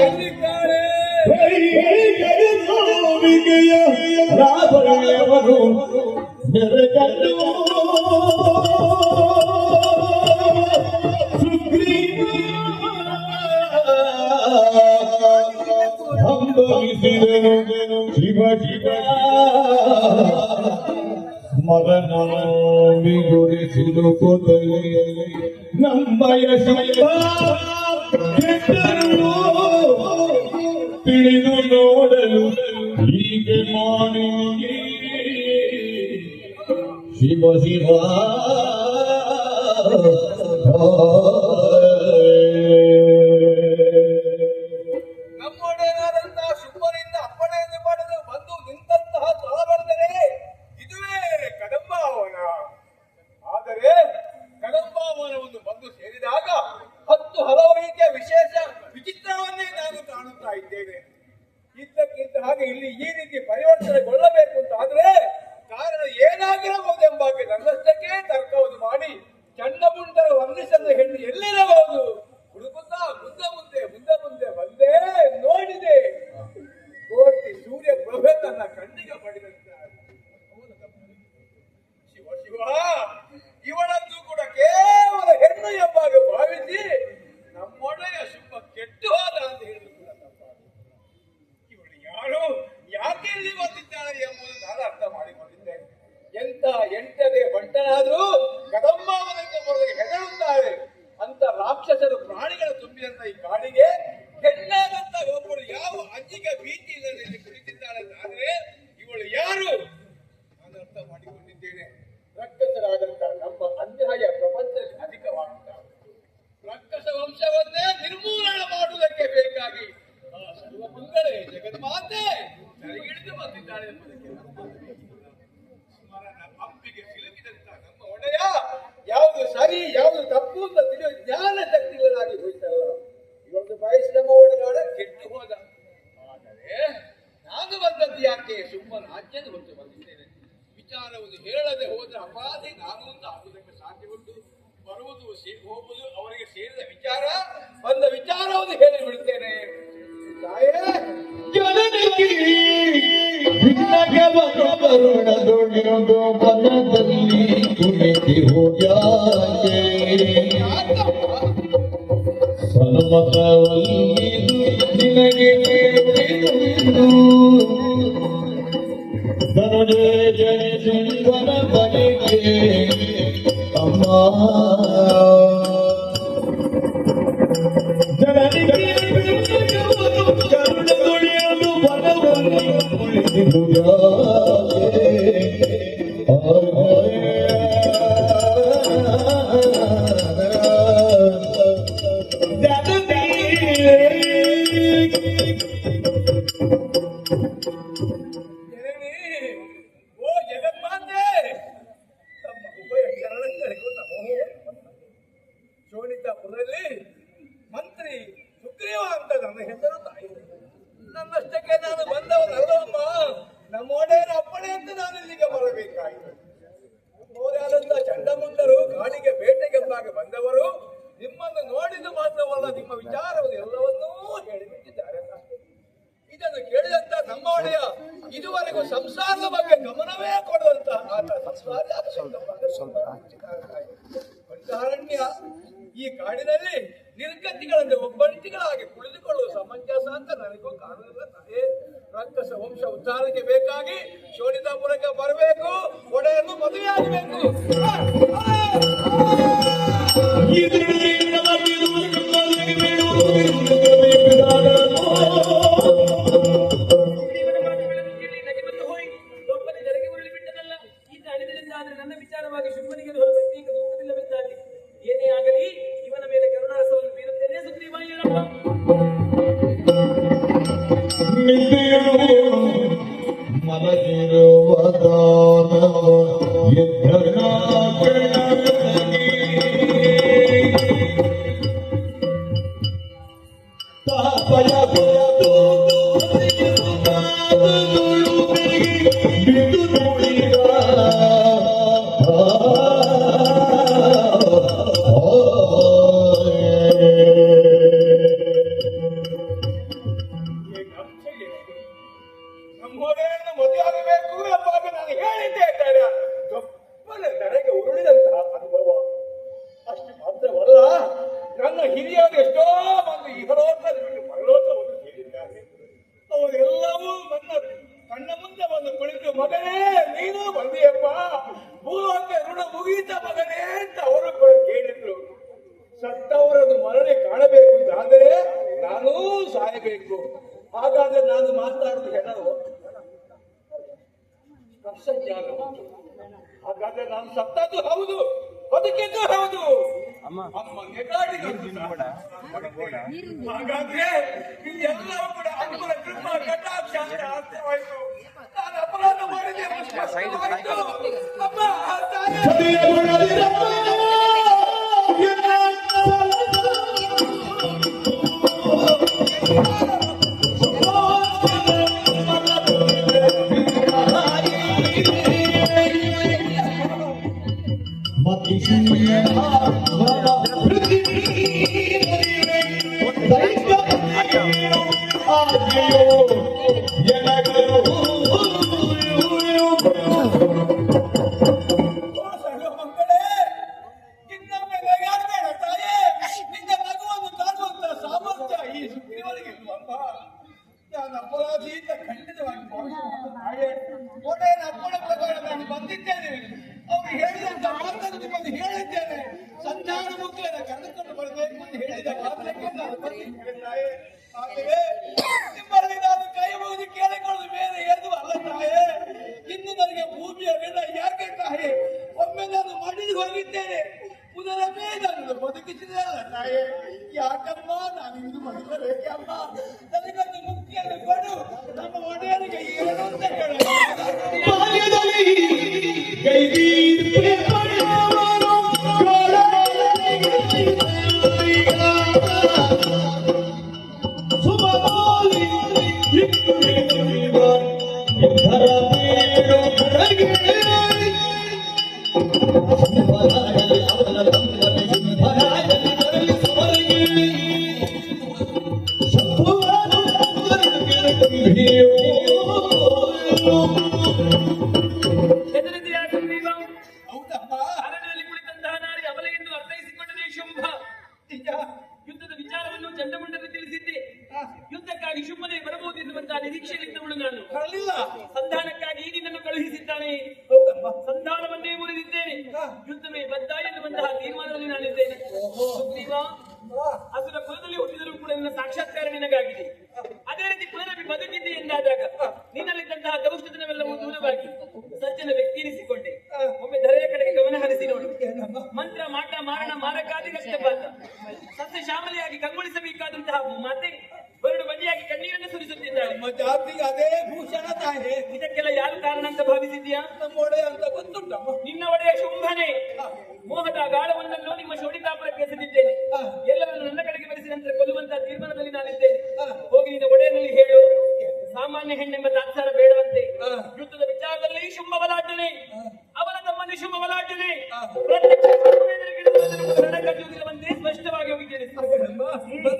Oh, ಮಿಗುರಿಸಿದು ಕೊದಲಿ ನಮ್ಮ ಯಶ ತಿಳಿದು ನೋಡಲು ಹೀಗೆ ಮಾಡಿ ಶಿವ ಶಿವ Padre! ladrón. ನಡೆದು ಬಲದಲ್ಲಿ ಕುಳಿತಿ ಹೋಗ್ಯಾಕೆ? ಸನ್ಮತವಲ್ಲಿ ನಿನಗೆ ಕೇಳಿದು ಧನುಜೇ ಜಯ ಸಿಂಗನ ಬಳಿಗೆ ಅಮ್ಮ. ಜನನಿಗೆ ಕಡೆಗೆ ಗಮನವೇ ಕೊಡುವಂತ ಪಂಚಾರಣ್ಯ ಈ ಕಾಡಿನಲ್ಲಿ ನಿರ್ಗತಿಗಳಂತೆ ಒಬ್ಬಂಟಿಗಳಾಗಿ ಕುಳಿತುಕೊಳ್ಳುವ ಸಮಂಜಸ ಅಂತ ನನಗೂ ಕಾಣಲಿಲ್ಲ ತಾನೇ ರಕ್ತಸ ವಂಶ ಉದ್ಧಾರಕ್ಕೆ ಬೇಕಾಗಿ ಶೋಣಿತ ಮೂಲಕ ಬರಬೇಕು ಒಡೆಯನ್ನು ಮದುವೆ ಆಗಬೇಕು ಶಿವನಿಗೆ ಹೊರಬಂದಿ ಈಗ ಏನೇ ಆಗಲಿ ಇವನ ಮೇಲೆ ಕರುಣಾರಸವನ್ನು ಬೀರುತ್ತೇನೆ ಸುಗ್ರೀವ ಹೇಳಪ್ಪ ಎಷ್ಟೋ ಮಂದಿ ಇಹಲೋಕದಲ್ಲಿ ಪರಲೋಕವನ್ನು ಸೇರಿದ್ದಾರೆ. ಅವರೆಲ್ಲವೂ ನನ್ನ ಕಣ್ಣ ಮುಂದೆ ಬಂದು ಕುಳಿತು, ಮಗನೇ, ನೀನು ಬಂದಿಯಪ್ಪ. ಭೂಲೋಕ ಋಣ ಮುಗೀತ ಮಗನೇ ಅಂತ ಅವರು ಕೇಳಿದ್ರು. ಸತ್ತವರನ್ನು ಮರಳಿ ಕಾಣಬೇಕು ಅಂತ ಆದರೆ ನಾನೂ ಸಾಯಬೇಕು. ಹಾಗಾದ್ರೆ ನಾನು ಹೆಣವು ಸ್ಪರ್ಶಜ್ಞಾನ ಉಂಟು. ಹಾಗಾದ್ರೆ ನಾನು ಸತ್ತದ್ದು ಹೌದು, ಬದುಕಿದ್ದು ಹೌದು. ಹಾಗಾದ್ರೆ ಇದೆಲ್ಲವೂ ಕೂಡ ಅಮ್ಮನ ಕೃಪಾ ಕಟಾಕ್ಷ ಅಂತ ಅರ್ಥವಾಯ್ತು ಹೋಗಿದ್ದೇನೆ. ಪುನರಮೇ ನನ್ನನ್ನು ಬದುಕಿಸಿದೆ ತಾಯೇ ಯಾಕಮ್ಮ ನಾನು ಇದು ಬದುಕಬೇಕಮ್ಮ. ನನಗೊಂದು ಮುಕ್ತಿಯನ್ನು ಕೊಡು. ನಮ್ಮ ಒಡೆಯರಿಗೆ ಏನು ಅಂತ ಹೇಳ. ಸಸ್ಯ ಶ್ಯಾಮಲೆಯಾಗಿ ಕಂಗೊಳಿಸಬೇಕಾದಂತಹ ಮಾತೆ ಬರಡು ಬದಿಯಾಗಿ ಕಣ್ಣೀರನ್ನು ಸುರಿಸುತ್ತಿದ್ದಾಳೆ ನಮ್ಮ ಜಾತಿಗೆ ಅದೇ ಭೂಷಣ ತಾಯಿ. ಇದಕ್ಕೆಲ್ಲ ಯಾರು ಕಾರಣ ಅಂತ ಭಾವಿಸಿದ್ಯಾ ನಮ್ಮ ಒಡೆಯ ಅಂತ ಗೊತ್ತುಂಟಮ್ಮ ನಿನ್ನ ಒಡೆಯ ಶುಂಭನೆ ಮೋಹದ ಗಾಳವನ್ನಲ್ಲೂ ನಿಮ್ಮ ಶೋಡಿತಾಪುರಕ್ಕೆ ಎಸೆದಿದ್ದೇನೆ. ಎಲ್ಲರನ್ನು ನನ್ನ ಕಡೆಗೆ ಬರೆಸಿ ನಂತರ ಕೊಲ್ಲುವಂತಹ ತೀರ್ಮಾನದಲ್ಲಿ ನಾನಿದ್ದೇನೆ. ಹೋಗಿ ನಿನ್ನ ಒಡೆಯನಲ್ಲಿ ಹೇಳು. ಸಾಮಾನ್ಯ ಹೆಣ್ಣೆಂಬ ತಾತ್ಸಾರ ಬೇಡವಂತೆ. ಯುದ್ಧದ ವಿಚಾರದಲ್ಲಿ ಶುಂಭ ಬಲಾಢ್ಯನೇ. of